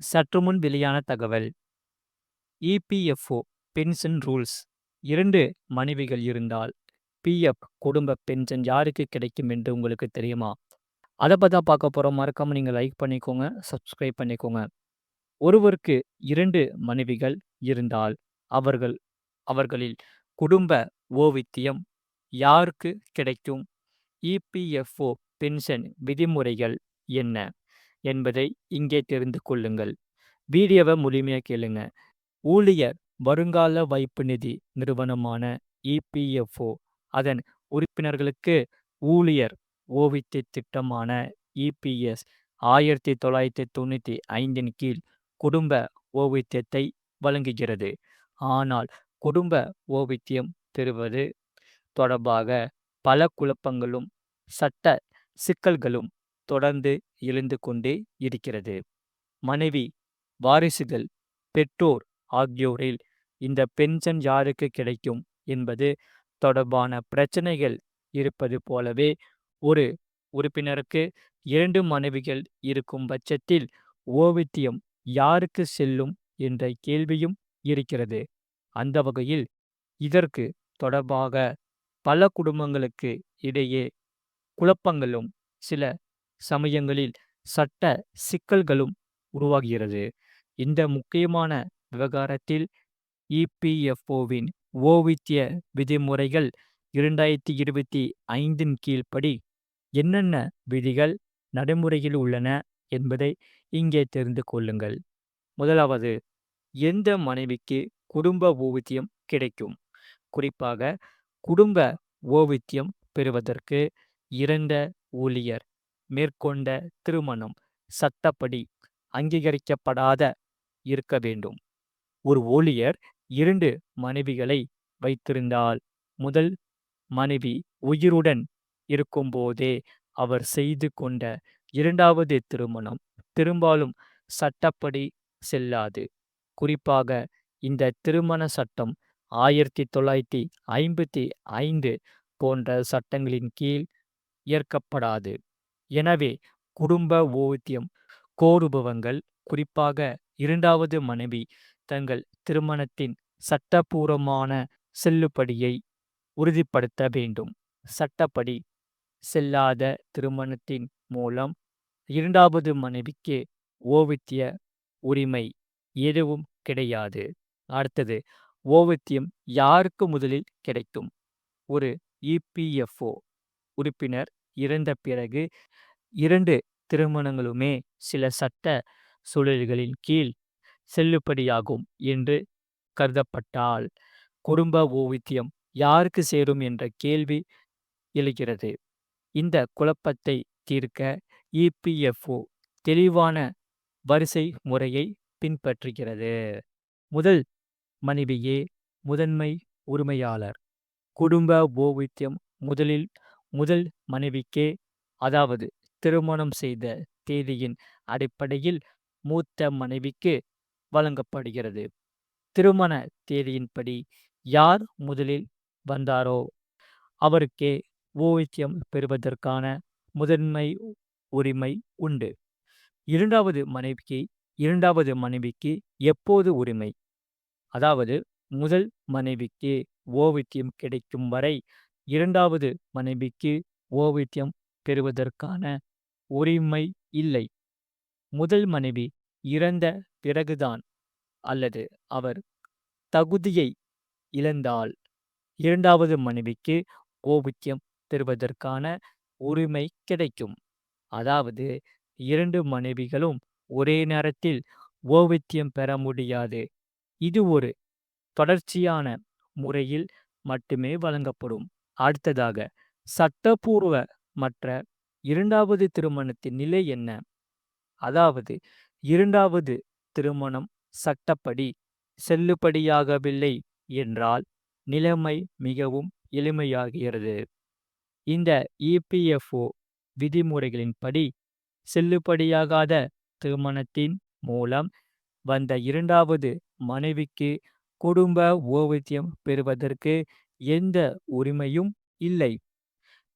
சற்றுமுன் வெளியான தகவல். இபிஎஃப்ஓ பென்ஷன் ரூல்ஸ் இரண்டு மனைவிகள் இருந்தால் பிஎஃப் குடும்ப பென்ஷன் யாருக்கு கிடைக்கும் என்று உங்களுக்கு தெரியுமா? அதை பற்றி பார்க்க போகிறோம் மறக்காமல் நீங்கள் லைக் பண்ணிக்கோங்க சப்ஸ்கிரைப் பண்ணிக்கோங்க. ஒருவருக்கு இரண்டு மனைவிகள் இருந்தால் அவர்கள் அவர்களில் குடும்ப ஓவித்தியம் யாருக்கு கிடைக்கும்? இபிஎஃப்ஓ பென்ஷன் விதிமுறைகள் என்ன? என்பதை இங்கே தெரிந்து கொள்ளுங்கள். வீடியோவை முழுமையாக கேளுங்க. ஊழியர் வருங்கால வைப்பு நிதி நிறுவனமான இபிஎஃப்ஓ அதன் உறுப்பினர்களுக்கு ஊழியர் ஓவிய திட்டமான இபிஎஸ் ஆயிரத்தி தொள்ளாயிரத்தி தொண்ணூற்றி ஐந்தின் கீழ் குடும்ப ஓவியத்தை வழங்குகிறது. ஆனால் குடும்ப ஓவியம் பெறுவது தொடர்பாக பல குழப்பங்களும் சட்ட சிக்கல்களும் தொடர்ந்து எழுந்து கொண்டே இருக்கிறது. மனைவி வாரிசுகள் பெற்றோர் ஆகியோரில் இந்த பென்ஷன் யாருக்கு கிடைக்கும் என்பது தொடர்பான பிரச்சனைகள் இருப்பது போலவே ஒரு உறுப்பினருக்கு இரண்டு மனைவிகள் இருக்கும் பட்சத்தில் ஓவித்தியம் யாருக்கு செல்லும் என்ற கேள்வியும் இருக்கிறது. அந்த வகையில் இதற்கு தொடர்பாக பல குடும்பங்களுக்கு இடையே குழப்பங்களும் சில சமயங்களில் சட்ட சிக்கல்களும் உருவாகிறது. இந்த முக்கியமான விவகாரத்தில் இபிஎஃப்ஓவின் ஓவித்திய விதிமுறைகள் இரண்டாயிரத்தி இருபத்தி ஐந்தின் கீழ்ப்படி என்னென்ன விதிகள் நடைமுறையில் உள்ளன என்பதை இங்கே தெரிந்து கொள்ளுங்கள். முதலாவது எந்த மனைவிக்கு குடும்ப ஓவித்தியம் கிடைக்கும்? குறிப்பாக குடும்ப ஓவித்தியம் பெறுவதற்கு இறந்த ஊழியர் மேற்கொண்ட திருமணம் சட்டப்படி அங்கீகரிக்கப்படாத இருக்க வேண்டும். ஒரு ஊழியர் இரண்டு மனைவிகளை வைத்திருந்தால் முதல் மனைவி உயிருடன் இருக்கும்போதே அவர் செய்து கொண்ட இரண்டாவது திருமணம் பெரும்பாலும் சட்டப்படி செல்லாது. குறிப்பாக இந்த திருமண சட்டம் ஆயிரத்தி தொள்ளாயிரத்தி ஐம்பத்தி ஐந்து போன்ற சட்டங்களின் கீழ் ஏற்கப்படாது. எனவே குடும்ப ஓவியம் கோருபவங்கள் குறிப்பாக இரண்டாவது மனைவி தங்கள் திருமணத்தின் சட்டபூர்வமான செல்லுபடியை உறுதிப்படுத்த வேண்டும். சட்டப்படி செல்லாத திருமணத்தின் மூலம் இரண்டாவது மனைவிக்கு ஓவித்திய உரிமை எதுவும் கிடையாது. அடுத்தது ஓவித்தியம் யாருக்கு முதலில் கிடைக்கும்? ஒரு இபிஎஃப்ஓ உறுப்பினர் இறந்த பிறகு இரண்டு திருமணங்களுமே சில சட்ட சூழல்களின் கீழ் செல்லுபடியாகும் என்று கருதப்பட்டால் குடும்ப ஓவித்தியம் யாருக்கு சேரும் என்ற கேள்வி எழுகிறது. இந்த குழப்பத்தை தீர்க்க இபிஎஃப்ஓ தெளிவான வரிசை முறையை பின்பற்றுகிறது. முதல் மனைவியே முதன்மை உரிமையாளர். குடும்ப ஓவித்தியம் முதலில் முதல் மனைவிக்கே அதாவது திருமணம் செய்த தேதியின் அடிப்படையில் மூத்த மனைவிக்கு வழங்கப்படுகிறது. திருமண தேதியின்படி யார் முதலில் வந்தாரோ அவருக்கே ஓவியம் பெறுவதற்கான முதன்மை உரிமை உண்டு. இரண்டாவது மனைவிக்கு இரண்டாவது மனைவிக்கு எப்போது உரிமை? அதாவது முதல் மனைவிக்கு ஓவியம் கிடைக்கும் வரை இரண்டாவது மனைவிக்கு ஓவியம் பெறுவதற்கான உரிமை இல்லை. முதல் மனைவி இறந்த பிறகுதான் அல்லது அவர் தகுதியை இழந்தால் இரண்டாவது மனைவிக்கு ஓவியம் பெறுவதற்கான உரிமை கிடைக்கும். அதாவது இரண்டு மனைவிகளும் ஒரே நேரத்தில் ஓவியம் பெற முடியாது. இது ஒரு தொடர்ச்சியான முறையில் மட்டுமே வழங்கப்படும். அடுத்ததாக சட்டப்பூர்வ மற்ற இரண்டாவது திருமணத்தின் நிலை என்ன? அதாவது இரண்டாவது திருமணம் சட்டப்படி செல்லுபடியாகவில்லை என்றால் நிலைமை மிகவும் எளிமையாகிறது. இந்த இபிஎஃப்ஓ விதிமுறைகளின்படி செல்லுபடியாகாத திருமணத்தின் மூலம் வந்த இரண்டாவது மனைவிக்கு குடும்ப ஓவியம் பெறுவதற்கு எந்த உரிமையும் இல்லை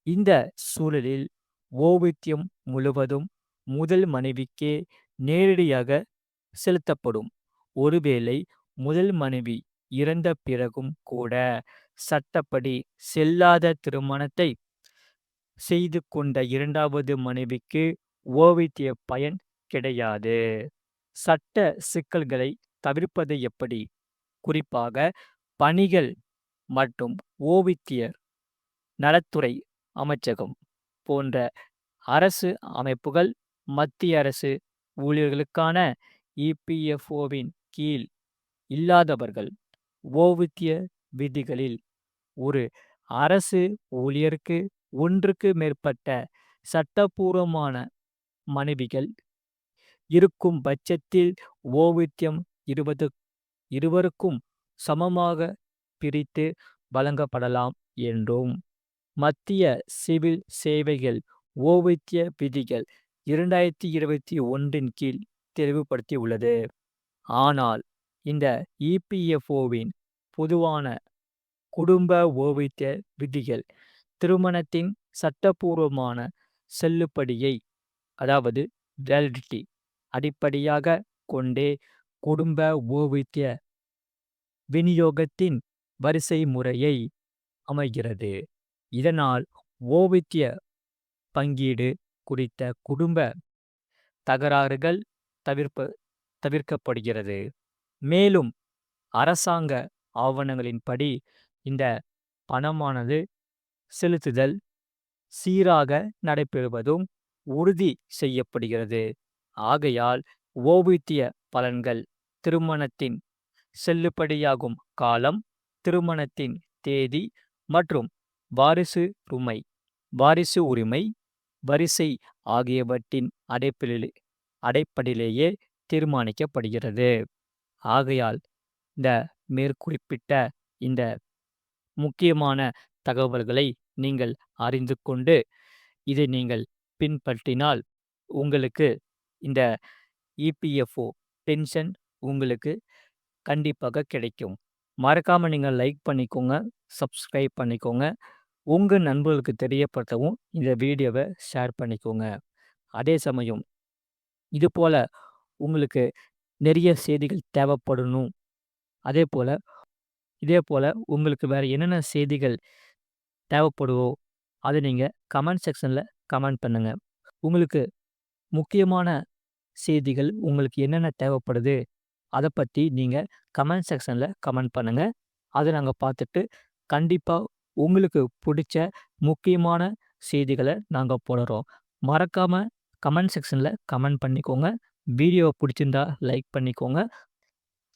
இந்த சூழலில் ஓவித்தியம் முழுவதும் முதல் மனைவிக்கே நேரடியாக செலுத்தப்படும். ஒருவேளை முதல் மனைவி இறந்த பிறகும் கூட சட்டப்படி செல்லாத திருமணத்தை செய்து கொண்ட இரண்டாவது மனைவிக்கு ஓவித்திய பயன் கிடையாது. சட்ட சிக்கல்களை தவிர்ப்பது எப்படி? குறிப்பாக பணிகள் மற்றும் ஓவித்தியர் நலத்துறை அமைச்சகம் போன்ற அரசு அமைப்புகள் மத்திய அரசு ஊழியர்களுக்கான இபிஎஃப்ஓவின் கீழ் இல்லாதவர்கள் ஓவித்திய விதிகளில் ஒரு அரசு ஊழியருக்கு ஒன்றுக்கு மேற்பட்ட சட்டபூர்வமான மனைவிகள் இருக்கும் பட்சத்தில் ஓவித்தியம் இருபது இருவருக்கும் சமமாக பிரித்து வழங்கப்படலாம் என்றும் மத்திய சிவில் சேவைகள் ஓய்வூதிய விதிகள் இரண்டாயிரத்தி இருபத்தி ஒன்றின் கீழ் தெளிவுபடுத்தியுள்ளது. ஆனால் இந்த இபிஎஃப்ஓவின் பொதுவான குடும்ப ஓய்வூதிய விதிகள் திருமணத்தின் சட்டபூர்வமான செல்லுபடியை அதாவது வேலிடிட்டி அடிப்படையாக கொண்டே குடும்ப ஓய்வூதிய விநியோகத்தின் வரிசை முறையை அமைகிறது. இதனால் ஓவித்திய பங்கீடு குறித்த குடும்ப தகராறுகள் தவிர்ப்ப தவிர்க்கப்படுகிறது. மேலும் அரசாங்க ஆவணங்களின்படி இந்த பணமானது செலுத்துதல் சீராக நடைபெறுவதும் உறுதி செய்யப்படுகிறது. ஆகையால் ஓவித்திய பலன்கள் திருமணத்தின் செல்லுபடியாகும் காலம், திருமணத்தின் தேதி மற்றும் வாரிசு உரிமை வாரிசு உரிமை வரிசை ஆகியவற்றின் அடைப்பிலே அடைப்படிலேயே தீர்மானிக்கப்படுகிறது. ஆகையால் இந்த மேற்குறிப்பிட்ட இந்த முக்கியமான தகவல்களை நீங்கள் அறிந்து கொண்டு இதை நீங்கள் பின்பற்றினால் உங்களுக்கு இந்த இபிஎஃப்ஓ பென்ஷன் உங்களுக்கு கண்டிப்பாக கிடைக்கும். மறக்காமல் நீங்கள் லைக் பண்ணிக்கோங்க, சப்ஸ்கிரைப் பண்ணிக்கோங்க. உங்கள் நண்பர்களுக்கு தெரியப்படுத்தவும் இந்த வீடியோவை ஷேர் பண்ணிக்கோங்க. அதே சமயம் இது போல் உங்களுக்கு நிறைய செய்திகள் தேவைப்படணும். அதே போல் இதே போல் உங்களுக்கு வேறு என்னென்ன செய்திகள் தேவைப்படுவோ அதை நீங்கள் கமெண்ட் செக்ஷனில் கமெண்ட் பண்ணுங்கள் உங்களுக்கு முக்கியமான செய்திகள் உங்களுக்கு என்னென்ன தேவைப்படுது அதை பற்றி நீங்கள் கமெண்ட் செக்ஷனில் கமெண்ட் பண்ணுங்கள் அதை நாங்கள் பார்த்துட்டு கண்டிப்பாக உங்களுக்கு பிடிச்ச முக்கியமான செய்திகளை நாங்கள் போடுறோம். மறக்காமல் கமெண்ட் செக்ஷனில் கமெண்ட் பண்ணிக்கோங்க. வீடியோவை பிடிச்சிருந்தா லைக் பண்ணிக்கோங்க.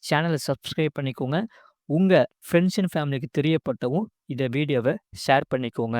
சேனலை சப்ஸ்கிரைப் பண்ணிக்கோங்க. உங்கள் ஃப்ரெண்ட்ஸ் அண்ட் ஃபேமிலிக்கு தெரியப்பட்டவும் இந்த வீடியோவை ஷேர் பண்ணிக்கோங்க.